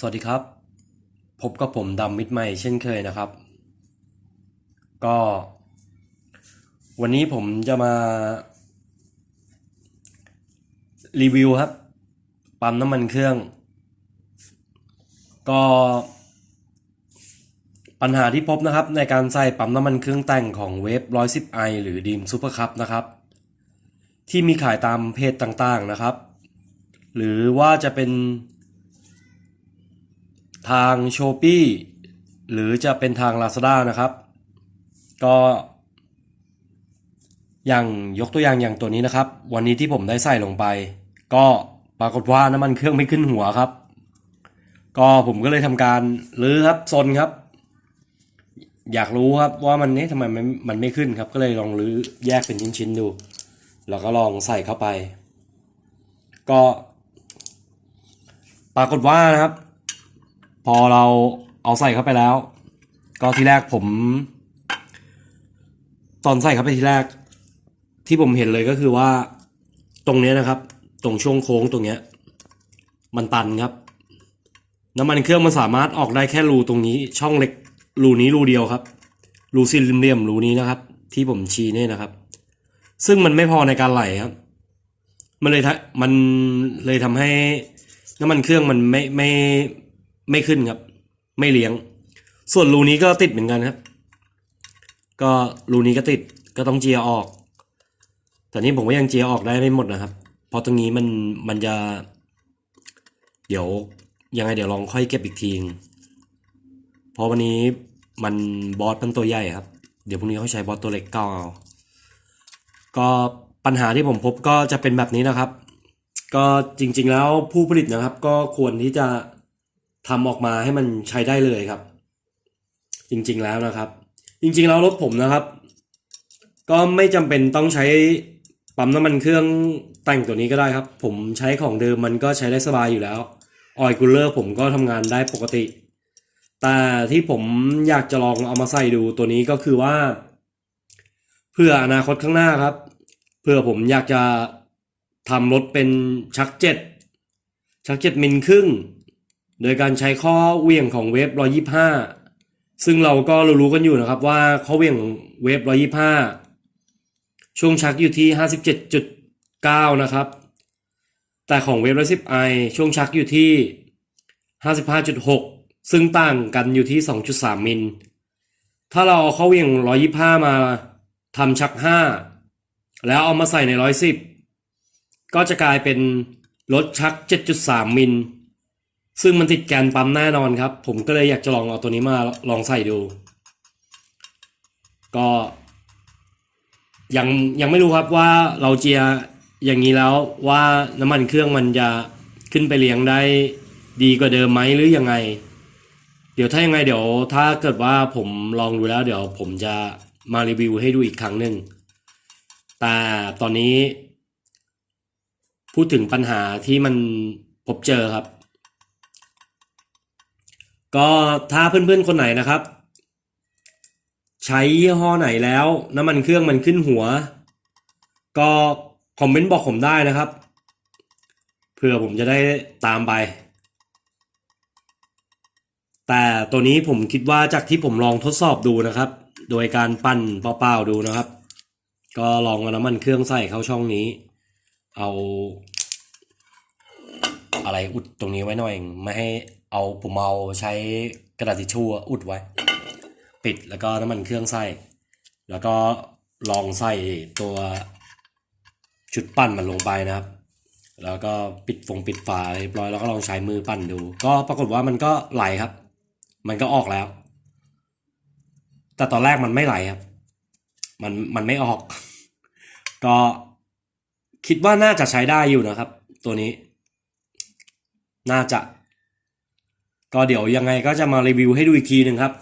สวัสดีครับ พบกับผมดำมิดใหม่เช่นเคยนะครับ ก็ วันนี้ผมจะมา รีวิวครับ ปั๊มน้ำมันเครื่อง ก็ ปัญหาที่พบนะครับ ในการใส่ปั๊มน้ำมันเครื่องแต่งของเวฟ 110 i หรือดีมซูเปอร์คัพนะครับ ที่มีขายตามเพจต่างๆนะครับ หรือว่าจะเป็น ทาง s h o p e e หรือจะเป็นทาง Lazada นะครับ ก็อย่างยกตัวอย่างอย่างตัวนี้นะครับ วันนี้ที่ผมได้ใส่ลงไป ก็ปรากฏว่าน้ำมันเครื่องไม่ขึ้นหัวครับ ก็ผมก็เลยทำการรื้อครับซนครับ อยากรู้ครับว่ามันนี่ทำไมมันมันไม่ขึ้นครับ ก็เลยลองรื้อแยกเป็นชิ้นๆดู แล้วก็ลองใส่เข้าไป ก็ ปรากฏว่านะครับ อเราเอาใส่เข้าไปแล้ว ก็ทีแรกผม ตอนใส่เข้าไปทีแรก ที่ผมเห็นเลยก็คือว่า ตรงนี้นะครับ ตรงช่วงโค้งตรงเนี้ย มันตันครับ น้ำมันเครื่องมันสามารถออกได้แค่รูตรงนี้ ช่องเล็กรูนี้รูเดียวครับ รูสี่เหลี่ยมรูนี้นะครับ ที่ผมชี้เนี่ยนะครับ ซึ่งมันไม่พอในการไหลครับ มันเลยทะมันเลยทำให้น้ำมันเครื่องมันไม่ไม่ ไม่ขึ้นครับ ไม่เลี้ยง ส่วนรูนี้ก็ติดเหมือนกันครับ ก็รูนี้ก็ติดก็ต้องเจียออก แต่นี้ผมก็ยังเจียออกได้ไม่หมดนะครับ เพราะตรงนี้มันมันจะ เดี๋ยวยังไงเดี๋ยวลองค่อยเก็บอีกทีนึงเพราะวันนี้มันบอสมันตัวใหญ่ครับ เดี๋ยวพรุ่งนี้เขาใช้บอสตัวเล็กก้าเอาก็ปัญหาที่ผมพบก็จะเป็นแบบนี้นะครับ ก็จริงๆแล้วผู้ผลิตนะครับ ก็ควรที่จะ ทำออกมาให้มันใช้ได้เลยครับ จริงๆแล้วนะครับ จริงๆแล้วรถผมนะครับ ก็ไม่จำเป็นต้องใช้ปั๊มน้ำมันเครื่องแต่งตัวนี้ก็ได้ครับ ผมใช้ของเดิมมันก็ใช้ได้สบายอยู่แล้วออยล์คูลเลอร์ผมก็ทำงานได้ปกติ แต่ที่ผมอยากจะลองเอามาใส่ดูตัวนี้ก็คือว่า เพื่ออนาคตข้างหน้าครับ เพื่อผมอยากจะทำรถเป็นชักเจ็ดชักเจ็ดมิลครึ่ง โดยการใช้ข้อเวี่ยงของเวฟร้อยี่ห้าซึ่งเราก็รู้ๆกันอยู่นะครับว่าข้อเวี่ยงเวฟร้อยี่ห้าช่วงชักอยู่ที่ห้าสิบเจ็ดจุดเก้านะครับ แต่ของเวฟร้อยสิบไอช่วงชักอยู่ที่ห้าสิบห้าจุดหกซึ่งต่างกันอยู่ที่สองจุดสามมิล ถ้าเราเอาข้อเวี่ยงร้อยี่ห้ามาทำชักห้าแล้วเอามาใส่ในร้อยสิบก็จะกลายเป็นรถชักเจ็ดจุดสามมิล ซึ่งมันติดแกนปั๊มแน่นอนครับ ผมก็เลยอยากจะลองเอาตัวนี้มาลองใส่ดู ก็ ยังยังไม่รู้ครับว่าเราเจียอย่างนี้แล้วว่าน้ำมันเครื่องมันจะขึ้นไปเลี้ยงได้ดีกว่าเดิมไหมหรือยังไง เดี๋ยวถ้ายังไงเดี๋ยว ถ้าเกิดว่าผมลองดูแล้ว เดี๋ยวผมจะมารีวิวให้ดูอีกครั้งหนึ่งแต่ตอนนี้ พูดถึงปัญหาที่มันพบเจอครับ ก็ถ้าเพื่อนๆคนไหนนะครับ ใช้ยี่ห้อไหนแล้วน้ำมันเครื่องมันขึ้นหัว ก็คอมเมนต์บอกผมได้นะครับเพื่อผมจะได้ตามไป แต่ตัวนี้ผมคิดว่าจากที่ผมลองทดสอบดูนะครับ โดยการปั้นเปล่าๆดูนะครับ ก็ลองเอาน้ำมันเครื่องใส่เข้าช่องนี้ เอา อะไรอุดตรงนี้ไว้หน่อยไม่ให้ เอาผมเอาใช้กระดาษทิชชู่อุดไว้ ปิดแล้วก็น้ำมันเครื่องใส่แล้วก็ลองใส่ตัวชุดปั้นมันลงไปนะครับ แล้วก็ปิดฟงปิดฝาเรียบร้อยแล้วก็ลองใช้มือปั้นดู ก็ปรากฏว่ามันก็ไหลครับ มันก็ออกแล้ว แต่ตอนแรกมันไม่ไหลครับ มันมันไม่ออก ก็คิดว่าน่าจะใช้ได้อยู่นะครับ ตัวนี้ น่าจะ ก็เดี๋ยวยังไงก็จะมารีวิวให้ดูอีกทีหนึ่งครับ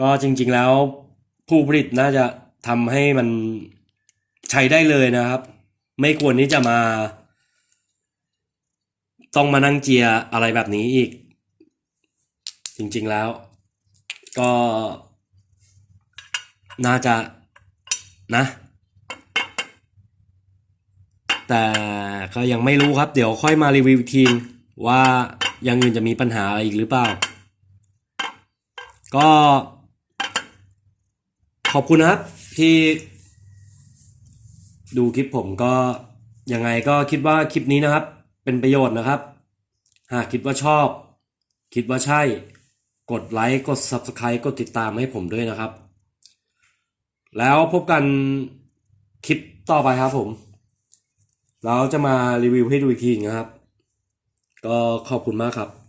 ก็จริงๆแล้วผู้ผลิตน่าจะทำให้มันใช้ได้เลยนะครับ ไม่ควรที่จะมา ต้องมานั่งเจียอะไรแบบนี้อีก จริงๆแล้ว ก็ น่าจะนะ แต่ก็ยังไม่รู้ครับ เดี๋ยวค่อยมารีวิวอีกทีว่า อย่างอื่นจะมีปัญหาอะไรอีกหรือเปล่า ก็ ขอบคุณนะครับที่ดูคลิปผมก็ยังไงก็คิดว่าคลิปนี้นะครับ เป็นประโยชน์นะครับ หากคิดว่าชอบ คิดว่าใช่ กดไลค์กด Subscribe กดติดตามให้ผมด้วยนะครับ แล้วพบกันคลิปต่อไปครับผม เราจะมารีวิวให้ดูอีกทีนะครับ ก็ขอบคุณมากครับ